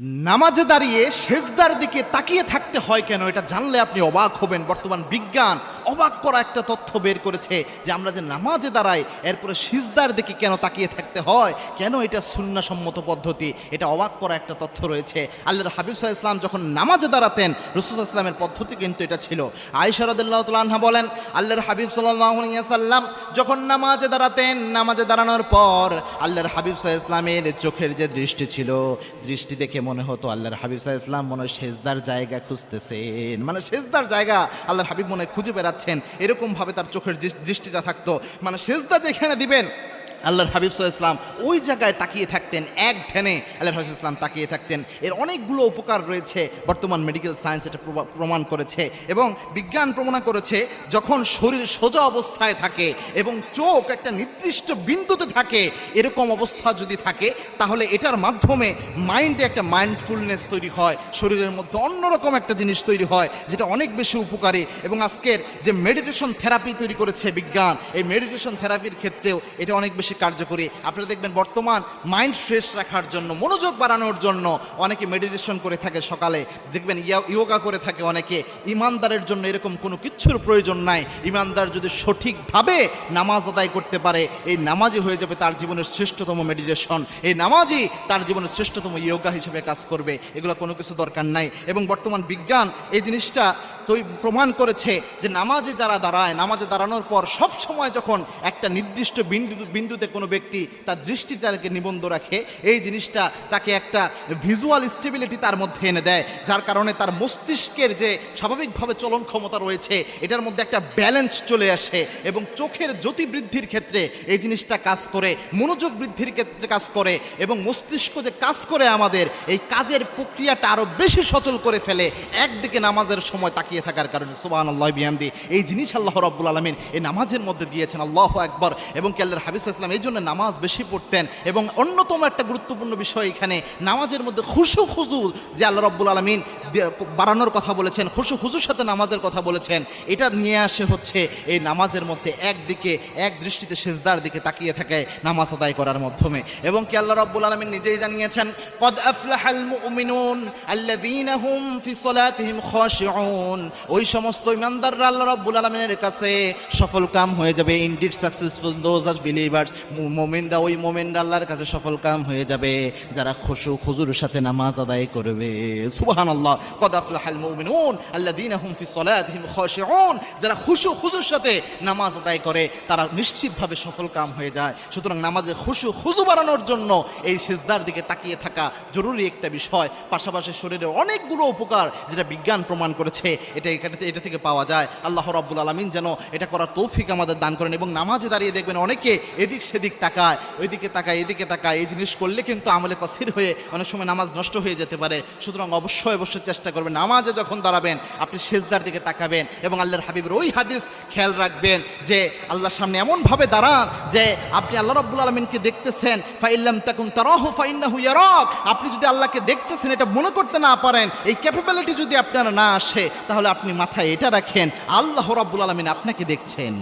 নামাজে দাঁড়িয়ে সেজদার দিকে তাকিয়ে থাকতে হয় কেন? এটা জানলে আপনি অবাক হবেন। বর্তমান বিজ্ঞান অবাক করা একটা তথ্য বের করেছে যে আমরা যে নামাজে দাঁড়াই, এরপরে সিজদার দিকে কেন তাকিয়ে থাকতে হয়? কেন এটা সুন্নাসম্মত পদ্ধতি? এটা অবাক করা একটা তথ্য রয়েছে। আল্লাহর হাবিব সাহা ইসলাম যখন নামাজে দাঁড়াতেন, রসুল ইসলামের পদ্ধতি কিন্তু এটা ছিল। আয়সারদুল্লাহ তালহা বলেন, আল্লাহর হাবিব সাল্লাম যখন নামাজে দাঁড়াতেন, নামাজে দাঁড়ানোর পর আল্লাহর হাবিব সাহা ইসলামের চোখের যে দৃষ্টি ছিল, দৃষ্টি দেখে মনে হতো আল্লাহর হাবিব সাহা ইসলাম মনে হয় সেজদার জায়গা খুঁজতেছেন। মানে সেজদার জায়গা আল্লাহর হাবিব মনে খুঁজে বেড়াচ্ছেন এরকমভাবে তার চোখের দৃষ্টিটা থাকতো। মানে সেজদা যেখানে দিবেন আল্লাহর হাবিব ইসলাম ওই জায়গায় তাকিয়ে থাকতেন, এক ধ্যানে আল্লাহর হাবিব ইসলাম তাকিয়ে থাকতেন। এর অনেকগুলো উপকার রয়েছে, বর্তমান মেডিকেল সায়েন্স এটা প্রমাণ করেছে এবং বিজ্ঞান প্রমাণ করেছে, যখন শরীর সোজা অবস্থায় থাকে এবং চোখ একটা নির্দিষ্ট বিন্দুতে থাকে, এরকম অবস্থা যদি থাকে, তাহলে এটার মাধ্যমে মাইন্ডে একটা মাইন্ডফুলনেস তৈরি হয়, শরীরের মধ্যে অন্যরকম একটা জিনিস তৈরি হয়, যেটা অনেক বেশি উপকারী। এবং আজকের যে মেডিটেশন থেরাপি তৈরি করেছে বিজ্ঞান, এই মেডিটেশন থেরাপির ক্ষেত্রেও এটা অনেক বেশি কার্যকরী। আপনারা দেখবেন বর্তমান মাইন্ড ফ্রেশ রাখার জন্য, মনোযোগ বাড়ানোর জন্য অনেকে মেডিটেশন করে থাকে সকালে। দেখবেন ইয়া- ইয়োগা করে থাকে অনেকে। ইমানদারের জন্য এরকম কোনো কিচ্ছুর প্রয়োজন নাই। ইমানদার যদি সঠিকভাবে নামাজ আদায় করতে পারে, এই নামাজই হয়ে যাবে তার জীবনের শ্রেষ্ঠতম মেডিটেশন এই নামাজই তার জীবনের শ্রেষ্ঠতম ইয়োগা হিসেবে কাজ করবে। এগুলো কোনো কিছু দরকার নাই। এবং বর্তমান বিজ্ঞান এই জিনিসটা তো প্রমাণ করেছে যে নামাজে যারা দাঁড়ায়, নামাজে দাঁড়ানোর পর সব সময় যখন একটা নির্দিষ্ট বিন্দু, বিন্দুতে কোনো ব্যক্তি তার দৃষ্টি দৃষ্টিটাকে নিবন্ধ রাখে, এই জিনিসটা তাকে একটা ভিজুয়াল স্টেবিলিটি তার মধ্যে এনে দেয়, যার কারণে তার মস্তিষ্কের যে স্বাভাবিকভাবে চলন ক্ষমতা রয়েছে, এটার মধ্যে একটা ব্যালেন্স চলে আসে এবং চোখের জ্যোতি বৃদ্ধির ক্ষেত্রে এই জিনিসটা কাজ করে, মনোযোগ বৃদ্ধির ক্ষেত্রে কাজ করে এবং মস্তিষ্ক যে কাজ করে আমাদের, এই কাজের প্রক্রিয়াটা আরও বেশি সচল করে ফেলে, একদিকে নামাজের সময় তাকিয়ে থাকার কারণে সুবাহ আল্লাহ বিহামদি, এই জিনিস আল্লাহ রব্বুল আলমিন এই নামাজের মধ্যে দিয়েছেন, আল্লাহ একবার এবং কেল্লার হাবিস ইসলাম এই জন্য নামাজ বেশি পড়তেন। এবং অন্যতম একটা গুরুত্বপূর্ণ বিষয় এখানে, নামাজের মধ্যে খুশু খুজু যে আল্লাহ রব্বুল আলমিন বাড়ানোর কথা বলেছেন, খুশু খুজুর সাথে নামাজের কথা বলেছেন। এটা নিয়ে আসে হচ্ছে এই নামাজের মধ্যে একদিকে, এক দৃষ্টিতে সেজদার দিকে তাকিয়ে থাকে নামাজ আদায় করার মাধ্যমে। এবং কি আল্লাহ রব্বুল আলমিন নিজেই জানিয়েছেন, কদ আফলাহাল হুম ওই সমস্ত ইমানদাররা আল্লাহ রব্বুল আলমিনের কাছে সফল কাম হয়ে যাবে। Indeed successful those are believers মোমেনরা, ওই মোমেনরা আল্লাহর কাছে সফল কাম হয়ে যাবে। যারা খুশু খুজুর সাথে নামাজ আদায় করবে। সুবহানাল্লাহ। কদ আফলাহাল মুমিনুন আল্লাযীনা হুম ফি সলাতিহিম খাশিউন যারা খুশু খুজুর সাথে নামাজ আদায় করে, তারা নিশ্চিতভাবে সফল কাম হয়ে যায়। সুতরাং নামাজে খুশু খুজু বাড়ানোর জন্য এই সেজদার দিকে তাকিয়ে থাকা জরুরি একটা বিষয়। পাশাপাশি শরীরের অনেকগুলো উপকার যেটা বিজ্ঞান প্রমাণ করেছে, এটা এটা থেকে পাওয়া যায়। আল্লাহ রাব্বুল আলমিন যেন এটা করার তৌফিক আমাদের দান করেন এবং নামাজে দাঁড়িয়ে দেখবেন অনেকে এদিক সেদিক তাকায়, ওইদিকে তাকায়, এদিকে তাকায়, এই জিনিস করলে কিন্তু আমলে কসির হয়ে অনেক সময় নামাজ নষ্ট হয়ে যেতে পারে। সুতরাং অবশ্যই অবশ্যই চেষ্টা করবেন, নামাজে যখন দাঁড়াবেন, আপনি সেজদার দিকে তাকাবেন এবং আল্লাহর হাবিবের ওই হাদিস খেয়াল রাখবেন যে আল্লাহর সামনে এমনভাবে দাঁড়ান যে আপনি আল্লাহ রাব্বুল আলমিনকে দেখতেছেন, ফাইল্লাম তাকুন তারাহ ফাইন্নাহু ইয়ারাক। আপনি যদি আল্লাহকে দেখতেছেন, এটা মনে করতে না পারেন, এই ক্যাপাবিলিটি যদি আপনার না আসে, তাহলে আপনি মাথায় এটা রাখেন, আল্লাহ রাব্বুল আলমিন আপনাকে দেখছেন।